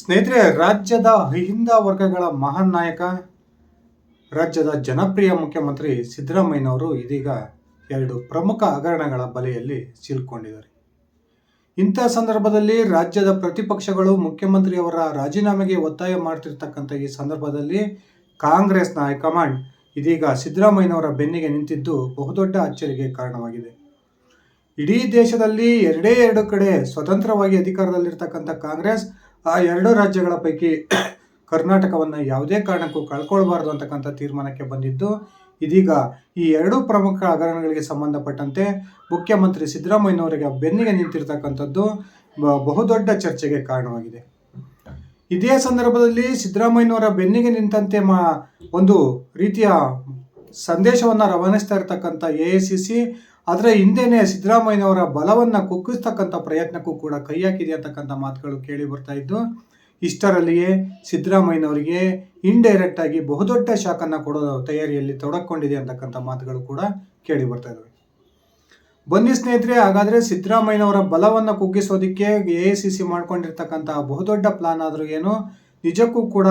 ಸ್ನೇಹಿತರೆ, ರಾಜ್ಯದ ಅಹಿಂದ ವರ್ಗಗಳ ಮಹಾನ್ ನಾಯಕ, ರಾಜ್ಯದ ಜನಪ್ರಿಯ ಮುಖ್ಯಮಂತ್ರಿ ಸಿದ್ದರಾಮಯ್ಯನವರು ಇದೀಗ ಎರಡು ಪ್ರಮುಖ ಹಗರಣಗಳ ಬಲೆಯಲ್ಲಿ ಸಿಲುಕೊಂಡಿದ್ದಾರೆ. ಇಂಥ ಸಂದರ್ಭದಲ್ಲಿ ರಾಜ್ಯದ ಪ್ರತಿಪಕ್ಷಗಳು ಮುಖ್ಯಮಂತ್ರಿಯವರ ರಾಜೀನಾಮೆಗೆ ಒತ್ತಾಯ ಮಾಡ್ತಿರ್ತಕ್ಕಂಥ ಈ ಸಂದರ್ಭದಲ್ಲಿ ಕಾಂಗ್ರೆಸ್ನ ಹೈಕಮಾಂಡ್ ಇದೀಗ ಸಿದ್ದರಾಮಯ್ಯನವರ ಬೆನ್ನಿಗೆ ನಿಂತಿದ್ದು ಬಹುದೊಡ್ಡ ಅಚ್ಚರಿಗೆ ಕಾರಣವಾಗಿದೆ. ಇಡೀ ದೇಶದಲ್ಲಿ ಎರಡೇ ಎರಡು ಕಡೆ ಸ್ವತಂತ್ರವಾಗಿ ಅಧಿಕಾರದಲ್ಲಿರ್ತಕ್ಕಂಥ ಕಾಂಗ್ರೆಸ್ ಆ ಎರಡು ರಾಜ್ಯಗಳ ಪೈಕಿ ಕರ್ನಾಟಕವನ್ನು ಯಾವುದೇ ಕಾರಣಕ್ಕೂ ಕಳ್ಕೊಳ್ಬಾರ್ದು ಅಂತಕ್ಕಂಥ ತೀರ್ಮಾನಕ್ಕೆ ಬಂದಿದ್ದು, ಇದೀಗ ಈ ಎರಡೂ ಪ್ರಮುಖ ಹಗರಣಗಳಿಗೆ ಸಂಬಂಧಪಟ್ಟಂತೆ ಮುಖ್ಯಮಂತ್ರಿ ಸಿದ್ದರಾಮಯ್ಯನವರಿಗೆ ಬೆನ್ನಿಗೆ ನಿಂತಿರ್ತಕ್ಕಂಥದ್ದು ಬಹುದೊಡ್ಡ ಚರ್ಚೆಗೆ ಕಾರಣವಾಗಿದೆ. ಇದೇ ಸಂದರ್ಭದಲ್ಲಿ ಸಿದ್ದರಾಮಯ್ಯನವರ ಬೆನ್ನಿಗೆ ನಿಂತಂತೆ ಮಾ, ಒಂದು ರೀತಿಯ ಸಂದೇಶವನ್ನು ರವಾನಿಸ್ತಾ ಇರತಕ್ಕಂಥ ಎ ಎ ಸಿ ಸಿ ಅದರ ಹಿಂದೆನೇ ಸಿದ್ದರಾಮಯ್ಯನವರ ಬಲವನ್ನು ಕುಗ್ಗಿಸ್ತಕ್ಕಂಥ ಪ್ರಯತ್ನಕ್ಕೂ ಕೂಡ ಕೈ ಹಾಕಿದೆ ಅಂತಕ್ಕಂಥ ಮಾತುಗಳು ಕೇಳಿ ಬರ್ತಾ ಇದ್ದು, ಇಷ್ಟರಲ್ಲಿಯೇ ಸಿದ್ದರಾಮಯ್ಯನವರಿಗೆ ಇಂಡೈರೆಕ್ಟ್ ಆಗಿ ಬಹುದೊಡ್ಡ ಶಾಕನ್ನು ಕೊಡೋ ತಯಾರಿಯಲ್ಲಿ ತೊಡಕೊಂಡಿದೆ ಅಂತಕ್ಕಂಥ ಮಾತುಗಳು ಕೂಡ ಕೇಳಿ ಬರ್ತಾ ಇದ್ದಾವೆ. ಬನ್ನಿ ಸ್ನೇಹಿತರೆ, ಹಾಗಾದರೆ ಸಿದ್ದರಾಮಯ್ಯನವರ ಬಲವನ್ನು ಕುಗ್ಗಿಸೋದಕ್ಕೆ ಎ ಎ ಸಿ ಸಿ ಮಾಡ್ಕೊಂಡಿರ್ತಕ್ಕಂಥ ಬಹುದೊಡ್ಡ ಪ್ಲಾನ್ ಆದರೂ ಏನು? ನಿಜಕ್ಕೂ ಕೂಡ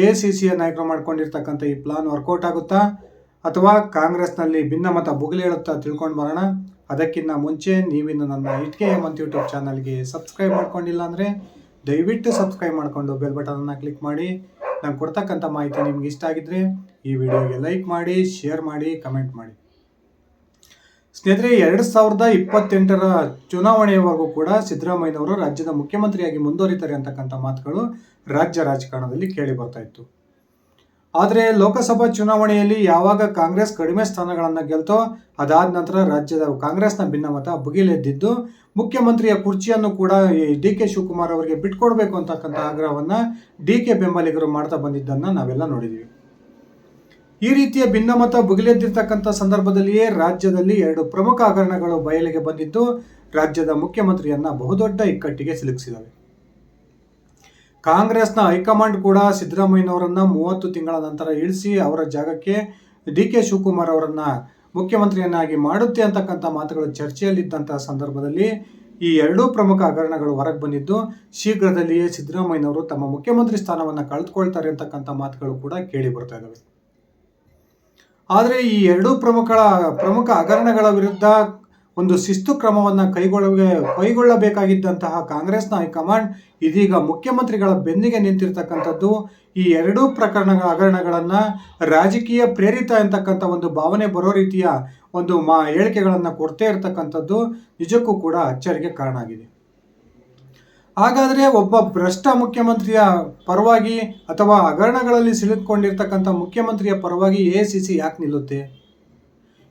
ಎ ಎ ಸಿ ಸಿಯ ನಾಯಕರು ಮಾಡ್ಕೊಂಡಿರ್ತಕ್ಕಂಥ ಈ ಪ್ಲಾನ್ ವರ್ಕೌಟ್ ಆಗುತ್ತಾ? ಅಥವಾ ಕಾಂಗ್ರೆಸ್ನಲ್ಲಿ ಭಿನ್ನಮತ ಬುಗಿಲೇಳುತ್ತಾ ತಿಳ್ಕೊಂಡು ಬರೋಣ. ಅದಕ್ಕಿಂತ ಮುಂಚೆ ನೀವಿನ್ನು ನನ್ನ ಇಟ್ಕೆ ಅಂತ ಯೂಟ್ಯೂಬ್ ಚಾನಲ್ಗೆ ಸಬ್ಸ್ಕ್ರೈಬ್ ಮಾಡ್ಕೊಂಡಿಲ್ಲ ಅಂದರೆ ದಯವಿಟ್ಟು ಸಬ್ಸ್ಕ್ರೈಬ್ ಮಾಡಿಕೊಂಡು ಬೆಲ್ ಬಟನನ್ನು ಕ್ಲಿಕ್ ಮಾಡಿ. ನಾನು ಕೊಡ್ತಕ್ಕಂಥ ಮಾಹಿತಿ ನಿಮ್ಗೆ ಇಷ್ಟ ಆಗಿದ್ರೆ ಈ ವಿಡಿಯೋಗೆ ಲೈಕ್ ಮಾಡಿ, ಶೇರ್ ಮಾಡಿ, ಕಮೆಂಟ್ ಮಾಡಿ. ಸ್ನೇಹಿತರೆ, ಎರಡು ಸಾವಿರದ ಇಪ್ಪತ್ತೆಂಟರ ಚುನಾವಣೆಯವರೆಗೂ ಕೂಡ ಸಿದ್ದರಾಮಯ್ಯನವರು ರಾಜ್ಯದ ಮುಖ್ಯಮಂತ್ರಿಯಾಗಿ ಮುಂದುವರಿತಾರೆ ಅಂತಕ್ಕಂಥ ಮಾತುಗಳು ರಾಜ್ಯ ರಾಜಕಾರಣದಲ್ಲಿ ಕೇಳಿ ಬರ್ತಾ ಇತ್ತು. ಆದರೆ ಲೋಕಸಭಾ ಚುನಾವಣೆಯಲ್ಲಿ ಯಾವಾಗ ಕಾಂಗ್ರೆಸ್ ಕಡಿಮೆ ಸ್ಥಾನಗಳನ್ನು ಗೆಲ್ತೋ ಅದಾದ ನಂತರ ರಾಜ್ಯದ ಕಾಂಗ್ರೆಸ್ನ ಭಿನ್ನಮತ ಬುಗಿಲೆದ್ದಿದ್ದು ಮುಖ್ಯಮಂತ್ರಿಯ ಕುರ್ಚಿಯನ್ನು ಕೂಡ ಡಿ ಕೆ ಶಿವಕುಮಾರ್ ಅವರಿಗೆ ಬಿಟ್ಕೊಡ್ಬೇಕು ಅಂತಕ್ಕಂಥ ಆಗ್ರಹವನ್ನು ಡಿ ಕೆ ಬೆಂಬಲಿಗರು ಮಾಡ್ತಾ ಬಂದಿದ್ದನ್ನು ನಾವೆಲ್ಲ ನೋಡಿದ್ದೀವಿ ಈ ರೀತಿಯ ಭಿನ್ನಮತ ಬುಗಿಲೆದ್ದಿರ್ತಕ್ಕಂಥ ಸಂದರ್ಭದಲ್ಲಿಯೇ ರಾಜ್ಯದಲ್ಲಿ ಎರಡು ಪ್ರಮುಖ ಹಗರಣಗಳು ಬಯಲಿಗೆ ಬಂದಿದ್ದು, ರಾಜ್ಯದ ಮುಖ್ಯಮಂತ್ರಿಯನ್ನ ಬಹುದೊಡ್ಡ ಇಕ್ಕಟ್ಟಿಗೆ ಸಿಲುಕಿಸಿದವೆ. ಕಾಂಗ್ರೆಸ್ನ ಹೈಕಮಾಂಡ್ ಕೂಡ ಸಿದ್ದರಾಮಯ್ಯನವರನ್ನ ಮೂವತ್ತು ತಿಂಗಳ ನಂತರ ಇಳಿಸಿ ಅವರ ಜಾಗಕ್ಕೆ ಡಿ ಕೆ ಶಿವಕುಮಾರ್ ಅವರನ್ನ ಮುಖ್ಯಮಂತ್ರಿಯನ್ನಾಗಿ ಮಾಡುತ್ತೆ ಅಂತಕ್ಕಂಥ ಮಾತುಗಳು ಚರ್ಚೆಯಲ್ಲಿದ್ದಂತಹ ಸಂದರ್ಭದಲ್ಲಿ ಈ ಎರಡೂ ಪ್ರಮುಖ ಹಗರಣಗಳು ಹೊರಗೆ ಬಂದಿದ್ದು, ಶೀಘ್ರದಲ್ಲಿಯೇ ಸಿದ್ದರಾಮಯ್ಯನವರು ತಮ್ಮ ಮುಖ್ಯಮಂತ್ರಿ ಸ್ಥಾನವನ್ನು ಕಳೆದುಕೊಳ್ತಾರೆ ಅಂತಕ್ಕಂಥ ಮಾತುಗಳು ಕೂಡ ಕೇಳಿ ಬರ್ತಾ ಇದ್ದಾವೆ ಆದರೆ ಈ ಎರಡೂ ಪ್ರಮುಖ ಪ್ರಮುಖ ಹಗರಣಗಳ ವಿರುದ್ಧ ಒಂದು ಶಿಸ್ತು ಕ್ರಮವನ್ನು ಕೈಗೊಳ್ಳ ಕೈಗೊಳ್ಳಬೇಕಾಗಿದ್ದಂತಹ ಕಾಂಗ್ರೆಸ್ನ ಹೈಕಮಾಂಡ್ ಇದೀಗ ಮುಖ್ಯಮಂತ್ರಿಗಳ ಬೆನ್ನಿಗೆ ನಿಂತಿರ್ತಕ್ಕಂಥದ್ದು. ಈ ಎರಡೂ ಪ್ರಕರಣಗಳ ಹಗರಣಗಳನ್ನು ರಾಜಕೀಯ ಪ್ರೇರಿತ ಅಂತಕ್ಕಂಥ ಒಂದು ಭಾವನೆ ಬರೋ ರೀತಿಯ ಒಂದು ಮಾ ಹೇಳಿಕೆಗಳನ್ನು ಕೊಡ್ತೇ ಇರತಕ್ಕಂಥದ್ದು ನಿಜಕ್ಕೂ ಕೂಡ ಅಚ್ಚರಿಗೆ ಕಾರಣ ಆಗಿದೆ ಹಾಗಾದರೆ ಒಬ್ಬ ಭ್ರಷ್ಟ ಮುಖ್ಯಮಂತ್ರಿಯ ಪರವಾಗಿ ಅಥವಾ ಹಗರಣಗಳಲ್ಲಿ ಸಿಲುಕೊಂಡಿರ್ತಕ್ಕಂಥ ಮುಖ್ಯಮಂತ್ರಿಯ ಪರವಾಗಿ ಎ ಸಿ ಸಿ ಯಾಕೆ ನಿಲ್ಲುತ್ತೆ?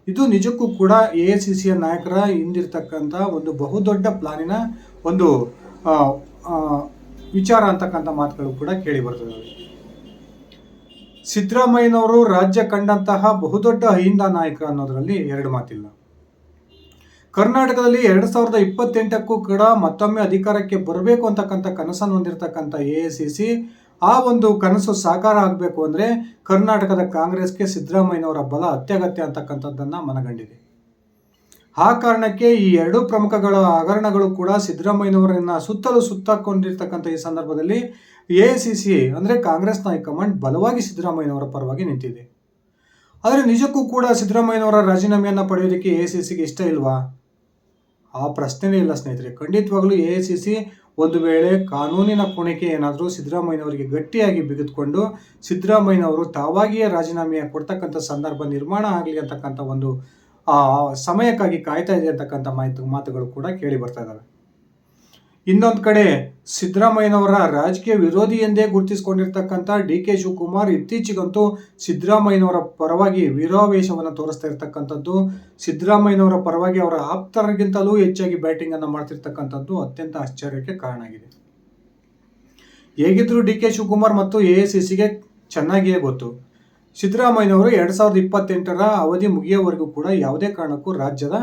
ಇದು ನಿಜಕ್ಕೂ ಕೂಡ ಎ ಸಿ ಸಿಯ ನಾಯಕರ ಹಿಂದಿರ್ತಕ್ಕಂಥ ಒಂದು ಬಹುದೊಡ್ಡ ಪ್ಲಾನಿನ ಒಂದು ವಿಚಾರ ಅಂತಕ್ಕಂಥ ಮಾತುಗಳು ಕೂಡ ಕೇಳಿ ಬರ್ತದೆ. ಸಿದ್ದರಾಮಯ್ಯನವರು ರಾಜ್ಯ ಕಂಡಂತಹ ಬಹುದೊಡ್ಡ ಅಹಿಂದ ನಾಯಕ ಅನ್ನೋದರಲ್ಲಿ ಎರಡು ಮಾತಿಲ್ಲ. ಕರ್ನಾಟಕದಲ್ಲಿ ಎರಡು ಸಾವಿರದ ಇಪ್ಪತ್ತೆಂಟಕ್ಕೂ ಕೂಡ ಮತ್ತೊಮ್ಮೆ ಅಧಿಕಾರಕ್ಕೆ ಬರಬೇಕು ಅಂತಕ್ಕಂಥ ಕನಸನ್ನು ಹೊಂದಿರತಕ್ಕಂಥ ಎ ಸಿ ಸಿ ಆ ಒಂದು ಕನಸು ಸಾಕಾರ ಆಗಬೇಕು ಅಂದರೆ ಕರ್ನಾಟಕದ ಕಾಂಗ್ರೆಸ್ಗೆ ಸಿದ್ದರಾಮಯ್ಯನವರ ಬಲ ಅತ್ಯಗತ್ಯ ಅಂತಕ್ಕಂಥದ್ದನ್ನು ಮನಗಂಡಿದೆ. ಆ ಕಾರಣಕ್ಕೆ ಈ ಎರಡೂ ಪ್ರಮುಖಗಳ ಹಗರಣಗಳು ಕೂಡ ಸಿದ್ದರಾಮಯ್ಯನವರನ್ನ ಸುತ್ತಲೂ ಸುತ್ತಾಕೊಂಡಿರ್ತಕ್ಕಂಥ ಈ ಸಂದರ್ಭದಲ್ಲಿ ಎ ಸಿ ಸಿ ಅಂದರೆ ಕಾಂಗ್ರೆಸ್ನ ಹೈಕಮಾಂಡ್ ಬಲವಾಗಿ ಸಿದ್ದರಾಮಯ್ಯನವರ ಪರವಾಗಿ ನಿಂತಿದೆ. ಆದರೆ ನಿಜಕ್ಕೂ ಕೂಡ ಸಿದ್ದರಾಮಯ್ಯನವರ ರಾಜೀನಾಮೆಯನ್ನು ಪಡೆಯೋದಕ್ಕೆ ಎ ಸಿ ಸಿಗೆ ಇಷ್ಟ ಇಲ್ವಾ? ಆ ಪ್ರಶ್ನೆನೇ ಇಲ್ಲ ಸ್ನೇಹಿತರೆ. ಖಂಡಿತವಾಗ್ಲೂ ಎ ಸಿ ಸಿ ಒಂದು ವೇಳೆ ಕಾನೂನಿನ ಕುಣಿಕೆ ಏನಾದರೂ ಸಿದ್ದರಾಮಯ್ಯನವರಿಗೆ ಗಟ್ಟಿಯಾಗಿ ಬಿಗಿದುಕೊಂಡು ಸಿದ್ದರಾಮಯ್ಯನವರು ತಾವಾಗಿಯೇ ರಾಜೀನಾಮೆ ಕೊಡ್ತಕ್ಕಂಥ ಸಂದರ್ಭ ನಿರ್ಮಾಣ ಆಗಲಿ ಅಂತಕ್ಕಂಥ ಒಂದು ಸಮಯಕ್ಕಾಗಿ ಕಾಯ್ತಾ ಇದೆ ಅಂತಕ್ಕಂಥ ಮಾತುಗಳು ಕೂಡ ಕೇಳಿ ಬರ್ತಾ ಇದ್ದಾವೆ. ಇನ್ನೊಂದು ಕಡೆ ಸಿದ್ದರಾಮಯ್ಯನವರ ರಾಜಕೀಯ ವಿರೋಧಿ ಎಂದೇ ಗುರುತಿಸಿಕೊಂಡಿರ್ತಕ್ಕಂಥ ಡಿ ಕೆ ಶಿವಕುಮಾರ್ ಇತ್ತೀಚೆಗಂತೂ ಸಿದ್ದರಾಮಯ್ಯನವರ ಪರವಾಗಿ ವೀರಾವೇಶವನ್ನು ತೋರಿಸ್ತಾ ಇರತಕ್ಕಂಥದ್ದು. ಸಿದ್ದರಾಮಯ್ಯನವರ ಪರವಾಗಿ ಅವರ ಆಪ್ತರಿಗಿಂತಲೂ ಹೆಚ್ಚಾಗಿ ಬ್ಯಾಟಿಂಗ್ ಅನ್ನು ಮಾಡ್ತಿರ್ತಕ್ಕಂಥದ್ದು ಅತ್ಯಂತ ಆಶ್ಚರ್ಯಕ್ಕೆ ಕಾರಣ ಆಗಿದೆ. ಹೇಗಿದ್ರು ಡಿ ಕೆ ಶಿವಕುಮಾರ್ ಮತ್ತು ಎ ಎಸ್ ಸಿ ಸಿಗೆ ಚೆನ್ನಾಗಿಯೇ ಗೊತ್ತು. ಸಿದ್ದರಾಮಯ್ಯನವರು ಎರಡು ಸಾವಿರದ ಇಪ್ಪತ್ತೆಂಟರ ಅವಧಿ ಮುಗಿಯೋವರೆಗೂ ಕೂಡ ಯಾವುದೇ ಕಾರಣಕ್ಕೂ ರಾಜ್ಯದ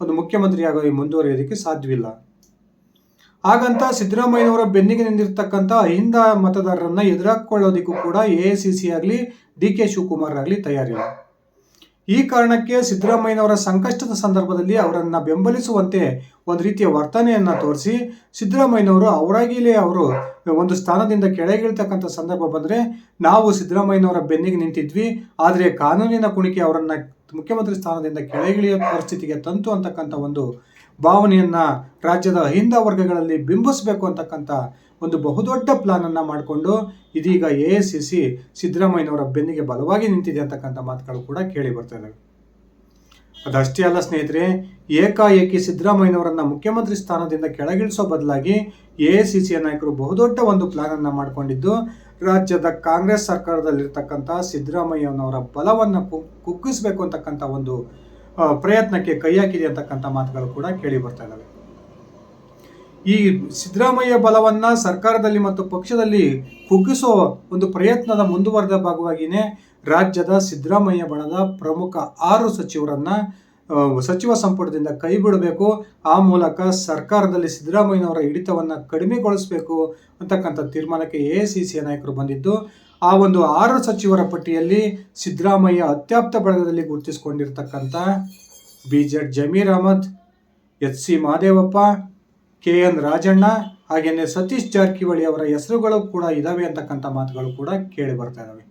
ಒಂದು ಮುಖ್ಯಮಂತ್ರಿಯಾಗಿ ಮುಂದುವರಿಯೋದಕ್ಕೆ ಸಾಧ್ಯವಿಲ್ಲ. ಹಾಗಂತ ಸಿದ್ದರಾಮಯ್ಯನವರ ಬೆನ್ನಿಗೆ ನಿಂತಿರ್ತಕ್ಕಂಥ ಅಹಿಂದ ಮತದಾರರನ್ನ ಎದುರಾಕೊಳ್ಳೋದಕ್ಕೂ ಕೂಡ ಎ ಐ ಸಿ ಸಿ ಆಗಲಿ, ಡಿ ಕೆ ಶಿವಕುಮಾರ್ ಆಗಲಿ ತಯಾರಿಲ್ಲ. ಈ ಕಾರಣಕ್ಕೆ ಸಿದ್ದರಾಮಯ್ಯನವರ ಸಂಕಷ್ಟದ ಸಂದರ್ಭದಲ್ಲಿ ಅವರನ್ನು ಬೆಂಬಲಿಸುವಂತೆ ಒಂದು ರೀತಿಯ ವರ್ತನೆಯನ್ನು ತೋರಿಸಿ, ಸಿದ್ದರಾಮಯ್ಯನವರು ಅವರಾಗಿಲೇ ಅವರು ಒಂದು ಸ್ಥಾನದಿಂದ ಕೆಳಗಿಳ್ತಕ್ಕಂಥ ಸಂದರ್ಭ ಬಂದರೆ ನಾವು ಸಿದ್ದರಾಮಯ್ಯನವರ ಬೆನ್ನಿಗೆ ನಿಂತಿದ್ವಿ, ಆದರೆ ಕಾನೂನಿನ ಕುಣಿಕೆ ಅವರನ್ನು ಮುಖ್ಯಮಂತ್ರಿ ಸ್ಥಾನದಿಂದ ಕೆಳಗಿಳಿಯೋ ಪರಿಸ್ಥಿತಿಗೆ ತಂತು ಅಂತಕ್ಕಂಥ ಒಂದು ಭಾವನೆಯನ್ನು ರಾಜ್ಯದ ಅಹಿಂದ ವರ್ಗಗಳಲ್ಲಿ ಬಿಂಬಿಸಬೇಕು ಅಂತಕ್ಕಂಥ ಒಂದು ಬಹುದೊಡ್ಡ ಪ್ಲಾನನ್ನು ಮಾಡಿಕೊಂಡು ಇದೀಗ ಎ ಎಸ್ ಸಿ ಸಿ ಸಿದ್ದರಾಮಯ್ಯನವರ ಬೆನ್ನಿಗೆ ಬಲವಾಗಿ ನಿಂತಿದೆ ಅಂತಕ್ಕಂಥ ಮಾತುಗಳು ಕೂಡ ಕೇಳಿ ಬರ್ತಾ ಇದ್ದಾವೆ ಅದಷ್ಟೇ ಅಲ್ಲ ಸ್ನೇಹಿತರೆ, ಏಕಾಏಕಿ ಸಿದ್ದರಾಮಯ್ಯನವರನ್ನ ಮುಖ್ಯಮಂತ್ರಿ ಸ್ಥಾನದಿಂದ ಕೆಳಗಿಳಿಸೋ ಬದಲಾಗಿ ಎ ಐ ಸಿ ಸಿಯ ನಾಯಕರು ಬಹುದೊಡ್ಡ ಒಂದು ಪ್ಲಾನನ್ನು ಮಾಡಿಕೊಂಡಿದ್ದು, ರಾಜ್ಯದ ಕಾಂಗ್ರೆಸ್ ಸರ್ಕಾರದಲ್ಲಿರ್ತಕ್ಕಂಥ ಸಿದ್ದರಾಮಯ್ಯನವರ ಬಲವನ್ನು ಕುಗ್ಗಿಸಬೇಕು ಅಂತಕ್ಕಂಥ ಒಂದು ಪ್ರಯತ್ನಕ್ಕೆ ಕೈ ಹಾಕಿದೆ ಅಂತಕ್ಕಂಥ ಮಾತುಗಳು ಕೂಡ ಕೇಳಿ ಬರ್ತಾ ಇದ್ದಾವೆ ಈ ಸಿದ್ದರಾಮಯ್ಯ ಬಲವನ್ನ ಸರ್ಕಾರದಲ್ಲಿ ಮತ್ತು ಪಕ್ಷದಲ್ಲಿ ಕುಗ್ಗಿಸೋ ಒಂದು ಪ್ರಯತ್ನದ ಮುಂದುವರೆದ ಭಾಗವಾಗಿಯೇ ರಾಜ್ಯದ ಸಿದ್ದರಾಮಯ್ಯ ಬಣದ ಪ್ರಮುಖ ಆರು ಸಚಿವರನ್ನ ಸಚಿವ ಸಂಪುಟದಿಂದ ಕೈ ಬಿಡಬೇಕು. ಆ ಮೂಲಕ ಸರ್ಕಾರದಲ್ಲಿ ಸಿದ್ದರಾಮಯ್ಯನವರ ಹಿಡಿತವನ್ನು ಕಡಿಮೆಗೊಳಿಸಬೇಕು ಅಂತಕ್ಕಂಥ ತೀರ್ಮಾನಕ್ಕೆ ಎ ಸಿ ಸಿ ನಾಯಕರು ಬಂದಿದ್ದು ಆ ಒಂದು ಆರು ಸಚಿವರ ಪಟ್ಟಿಯಲ್ಲಿ ಸಿದ್ದರಾಮಯ್ಯ ಅತ್ಯಾಪ್ತ ಬಳಗದಲ್ಲಿ ಗುರುತಿಸಿಕೊಂಡಿರ್ತಕ್ಕಂಥ B Z Zameer Ahmed H C Mahadevappa K N Rajanna, ಹಾಗೆಯೇ ಸತೀಶ್ ಜಾರಕಿಹೊಳಿ ಅವರ ಹೆಸರುಗಳು ಕೂಡ ಇದ್ದಾವೆ ಅಂತಕ್ಕಂಥ ಮಾತುಗಳು ಕೂಡ ಕೇಳಿ ಬರ್ತಾ ಇದ್ದಾವೆ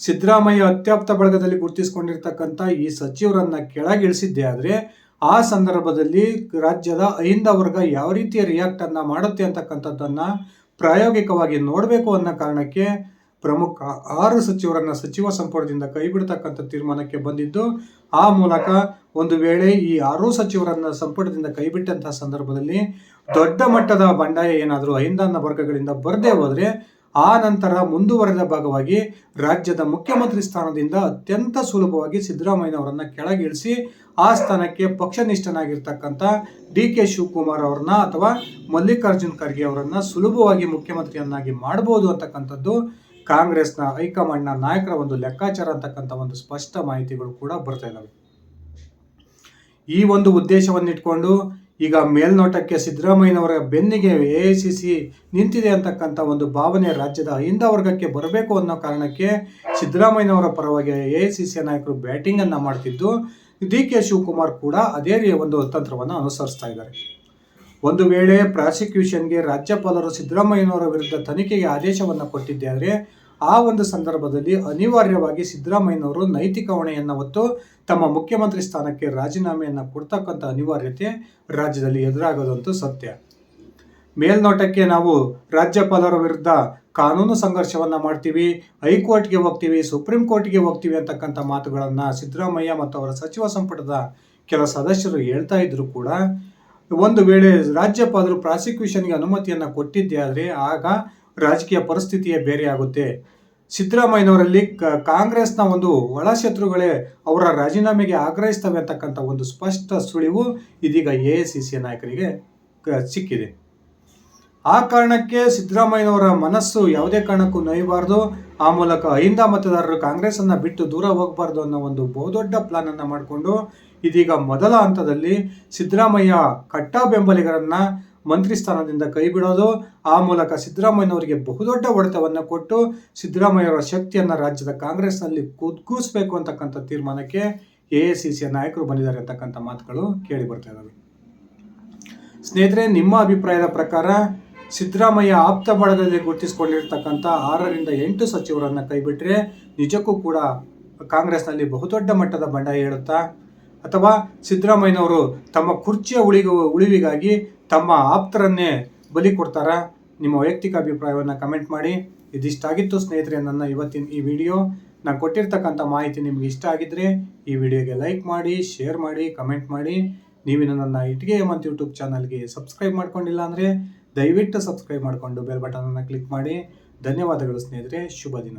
ಸಿದ್ದರಾಮಯ್ಯ ಅತ್ಯಾಪ್ತ ಬಳಗದಲ್ಲಿ ಗುರುತಿಸಿಕೊಂಡಿರ್ತಕ್ಕಂಥ ಈ ಸಚಿವರನ್ನ ಕೆಳಗಿಳಿಸಿದ್ದೆ ಆದರೆ ಆ ಸಂದರ್ಭದಲ್ಲಿ ರಾಜ್ಯದ ಅಹಿಂದ ವರ್ಗ ಯಾವ ರೀತಿಯ ರಿಯಾಕ್ಟನ್ನು ಮಾಡುತ್ತೆ ಅಂತಕ್ಕಂಥದ್ದನ್ನ ಪ್ರಾಯೋಗಿಕವಾಗಿ ನೋಡಬೇಕು ಅನ್ನೋ ಕಾರಣಕ್ಕೆ ಪ್ರಮುಖ ಆರು ಸಚಿವರನ್ನ ಸಚಿವ ಸಂಪುಟದಿಂದ ಕೈಬಿಡ್ತಕ್ಕಂಥ ತೀರ್ಮಾನಕ್ಕೆ ಬಂದಿದ್ದು, ಆ ಮೂಲಕ ಒಂದು ವೇಳೆ ಈ ಆರು ಸಚಿವರನ್ನ ಸಂಪುಟದಿಂದ ಕೈಬಿಟ್ಟಂತಹ ಸಂದರ್ಭದಲ್ಲಿ ದೊಡ್ಡ ಮಟ್ಟದ ಬಂಡಾಯ ಏನಾದರೂ ಅಹಿಂದಾನ ವರ್ಗಗಳಿಂದ ಬರದೇ ಹೋದರೆ ಆ ನಂತರ ಮುಂದುವರೆದ ಭಾಗವಾಗಿ ರಾಜ್ಯದ ಮುಖ್ಯಮಂತ್ರಿ ಸ್ಥಾನದಿಂದ ಅತ್ಯಂತ ಸುಲಭವಾಗಿ ಸಿದ್ದರಾಮಯ್ಯನವರನ್ನ ಕೆಳಗಿಳಿಸಿ ಆ ಸ್ಥಾನಕ್ಕೆ ಪಕ್ಷನಿಷ್ಠನಾಗಿರ್ತಕ್ಕಂಥ ಡಿ ಕೆ ಶಿವಕುಮಾರ್ ಅವರನ್ನ ಅಥವಾ ಮಲ್ಲಿಕಾರ್ಜುನ್ ಖರ್ಗೆ ಅವರನ್ನು ಸುಲಭವಾಗಿ ಮುಖ್ಯಮಂತ್ರಿಯನ್ನಾಗಿ ಮಾಡಬಹುದು ಅಂತಕ್ಕಂಥದ್ದು ಕಾಂಗ್ರೆಸ್ನ ಹೈಕಮಾಂಡ್ನ ನಾಯಕರ ಒಂದು ಲೆಕ್ಕಾಚಾರ ಅಂತಕ್ಕಂಥ ಒಂದು ಸ್ಪಷ್ಟ ಮಾಹಿತಿಗಳು ಕೂಡ ಬರ್ತಾ ಇದ್ದಾವೆ ಈ ಒಂದು ಉದ್ದೇಶವನ್ನಿಟ್ಕೊಂಡು ಈಗ ಮೇಲ್ನೋಟಕ್ಕೆ ಸಿದ್ದರಾಮಯ್ಯನವರ ಬೆನ್ನಿಗೆ ಎ ಐ ಸಿ ಸಿ ನಿಂತಿದೆ ಅಂತಕ್ಕಂಥ ಒಂದು ಭಾವನೆ ರಾಜ್ಯದ ಹಿಂದ ವರ್ಗಕ್ಕೆ ಬರಬೇಕು ಅನ್ನೋ ಕಾರಣಕ್ಕೆ ಸಿದ್ದರಾಮಯ್ಯನವರ ಪರವಾಗಿ ಎ ಐ ಸಿ ಸಿ ನಾಯಕರು ಬ್ಯಾಟಿಂಗನ್ನು ಮಾಡ್ತಿದ್ದು, ಡಿ ಕೆ ಶಿವಕುಮಾರ್ ಕೂಡ ಅದೇ ಒಂದು ತಂತ್ರವನ್ನು ಅನುಸರಿಸ್ತಾ ಇದ್ದಾರೆ. ಒಂದು ವೇಳೆ ಪ್ರಾಸಿಕ್ಯೂಷನ್ಗೆ ರಾಜ್ಯಪಾಲರು ಸಿದ್ದರಾಮಯ್ಯನವರ ವಿರುದ್ಧ ತನಿಖೆಗೆ ಆದೇಶವನ್ನು ಕೊಟ್ಟಿದ್ದೆ ಆದರೆ ಆ ಒಂದು ಸಂದರ್ಭದಲ್ಲಿ ಅನಿವಾರ್ಯವಾಗಿ ಸಿದ್ದರಾಮಯ್ಯನವರು ನೈತಿಕ ಹೊಣೆಯನ್ನು ಹೊತ್ತು ತಮ್ಮ ಮುಖ್ಯಮಂತ್ರಿ ಸ್ಥಾನಕ್ಕೆ ರಾಜೀನಾಮೆಯನ್ನು ಕೊಡ್ತಕ್ಕಂಥ ಅನಿವಾರ್ಯತೆ ರಾಜ್ಯದಲ್ಲಿ ಎದುರಾಗೋದಂತೂ ಸತ್ಯ. ಮೇಲ್ನೋಟಕ್ಕೆ ನಾವು ರಾಜ್ಯಪಾಲರ ವಿರುದ್ಧ ಕಾನೂನು ಸಂಘರ್ಷವನ್ನು ಮಾಡ್ತೀವಿ, ಹೈಕೋರ್ಟ್ಗೆ ಹೋಗ್ತೀವಿ, ಸುಪ್ರೀಂ ಕೋರ್ಟ್ಗೆ ಹೋಗ್ತೀವಿ ಅಂತಕ್ಕಂಥ ಮಾತುಗಳನ್ನು ಸಿದ್ದರಾಮಯ್ಯ ಮತ್ತು ಅವರ ಸಚಿವ ಸಂಪುಟದ ಕೆಲ ಸದಸ್ಯರು ಹೇಳ್ತಾ ಇದ್ದರೂ ಕೂಡ ಒಂದು ವೇಳೆ ರಾಜ್ಯಪಾಲರು ಪ್ರಾಸಿಕ್ಯೂಷನ್ಗೆ ಅನುಮತಿಯನ್ನು ಕೊಟ್ಟಿದ್ದೇ ಆದರೆ ಆಗ ರಾಜಕೀಯ ಪರಿಸ್ಥಿತಿಯೇ ಬೇರೆ ಆಗುತ್ತೆ ಸಿದ್ದರಾಮಯ್ಯನವರಲ್ಲಿ ಕಾಂಗ್ರೆಸ್ನ ಒಂದು ಒಳಶತ್ರುಗಳೇ ಅವರ ರಾಜೀನಾಮೆಗೆ ಆಗ್ರಹಿಸ್ತವೆ ಅಂತಕ್ಕಂಥ ಒಂದು ಸ್ಪಷ್ಟ ಸುಳಿವು ಇದೀಗ ಎ ಐ ಸಿ ಸಿ ನಾಯಕರಿಗೆ ಸಿಕ್ಕಿದೆ. ಆ ಕಾರಣಕ್ಕೆ ಸಿದ್ದರಾಮಯ್ಯನವರ ಮನಸ್ಸು ಯಾವುದೇ ಕಾರಣಕ್ಕೂ ನೋಯಬಾರ್ದು. ಆ ಮೂಲಕ ಅಹಿಂದ ಮತದಾರರು ಕಾಂಗ್ರೆಸ್ ಅನ್ನ ಬಿಟ್ಟು ದೂರ ಹೋಗಬಾರ್ದು ಅನ್ನೋ ಒಂದು ಬಹುದೊಡ್ಡ ಪ್ಲಾನನ್ನು ಮಾಡಿಕೊಂಡು ಇದೀಗ ಮೊದಲ ಹಂತದಲ್ಲಿ ಸಿದ್ದರಾಮಯ್ಯ ಕಟ್ಟಾ ಬೆಂಬಲಿಗರನ್ನ ಮಂತ್ರಿ ಸ್ಥಾನದಿಂದ ಕೈಬಿಡೋದು, ಆ ಮೂಲಕ ಸಿದ್ದರಾಮಯ್ಯನವರಿಗೆ ಬಹುದೊಡ್ಡ ಹೊಡೆತವನ್ನು ಕೊಟ್ಟು ಸಿದ್ದರಾಮಯ್ಯವರ ಶಕ್ತಿಯನ್ನು ರಾಜ್ಯದ ಕಾಂಗ್ರೆಸ್ನಲ್ಲಿ ಕುಗ್ಗಿಸ್ಬೇಕು ಅಂತಕ್ಕಂಥ ತೀರ್ಮಾನಕ್ಕೆ ಎ ಸಿ ಸಿಯ ನಾಯಕರು ಬಂದಿದ್ದಾರೆ ಅಂತಕ್ಕಂಥ ಮಾತುಗಳು ಕೇಳಿ ಬರ್ತಾ ಇದ್ದಾವೆ ಸ್ನೇಹಿತರೆ, ನಿಮ್ಮ ಅಭಿಪ್ರಾಯದ ಪ್ರಕಾರ ಸಿದ್ದರಾಮಯ್ಯ ಆಪ್ತ ಬಳಗದಲ್ಲಿ ಗುರುತಿಸಿಕೊಂಡಿರ್ತಕ್ಕಂಥ ಆರರಿಂದ ಎಂಟು ಸಚಿವರನ್ನು ಕೈಬಿಟ್ರೆ ನಿಜಕ್ಕೂ ಕೂಡ ಕಾಂಗ್ರೆಸ್ನಲ್ಲಿ ಬಹುದೊಡ್ಡ ಮಟ್ಟದ ಬಂಡಾಯ ಹೇಳುತ್ತಾ ಅಥವಾ ಸಿದ್ದರಾಮಯ್ಯನವರು ತಮ್ಮ ಕುರ್ಚಿಯ ಉಳಿಗ, ಉಳಿವಿಗಾಗಿ ತಮ್ಮ ಆಪ್ತರನ್ನೇ ಬಲಿ ಕೊಡ್ತಾರ? ನಿಮ್ಮ ವೈಯಕ್ತಿಕ ಅಭಿಪ್ರಾಯವನ್ನು ಕಮೆಂಟ್ ಮಾಡಿ. ಇದಿಷ್ಟಾಗಿತ್ತು ಸ್ನೇಹಿತರೆ ನನ್ನ ಇವತ್ತಿನ ಈ ವಿಡಿಯೋ. ನಾನು ಕೊಟ್ಟಿರ್ತಕ್ಕಂಥ ಮಾಹಿತಿ ನಿಮ್ಗೆ ಇಷ್ಟ ಆಗಿದ್ದರೆ ಈ ವಿಡಿಯೋಗೆ ಲೈಕ್ ಮಾಡಿ, ಶೇರ್ ಮಾಡಿ, ಕಮೆಂಟ್ ಮಾಡಿ. ನೀವಿನ ನನ್ನ ಇಟ್ಗೆ ಮಂತ್ ಯೂಟ್ಯೂಬ್ ಚಾನಲ್ಗೆ ಸಬ್ಸ್ಕ್ರೈಬ್ ಮಾಡ್ಕೊಂಡಿಲ್ಲ ಅಂದರೆ ದಯವಿಟ್ಟು ಸಬ್ಸ್ಕ್ರೈಬ್ ಮಾಡಿಕೊಂಡು ಬೆಲ್ ಬಟನನ್ನು ಕ್ಲಿಕ್ ಮಾಡಿ. ಧನ್ಯವಾದಗಳು ಸ್ನೇಹಿತರೆ, ಶುಭ ದಿನ.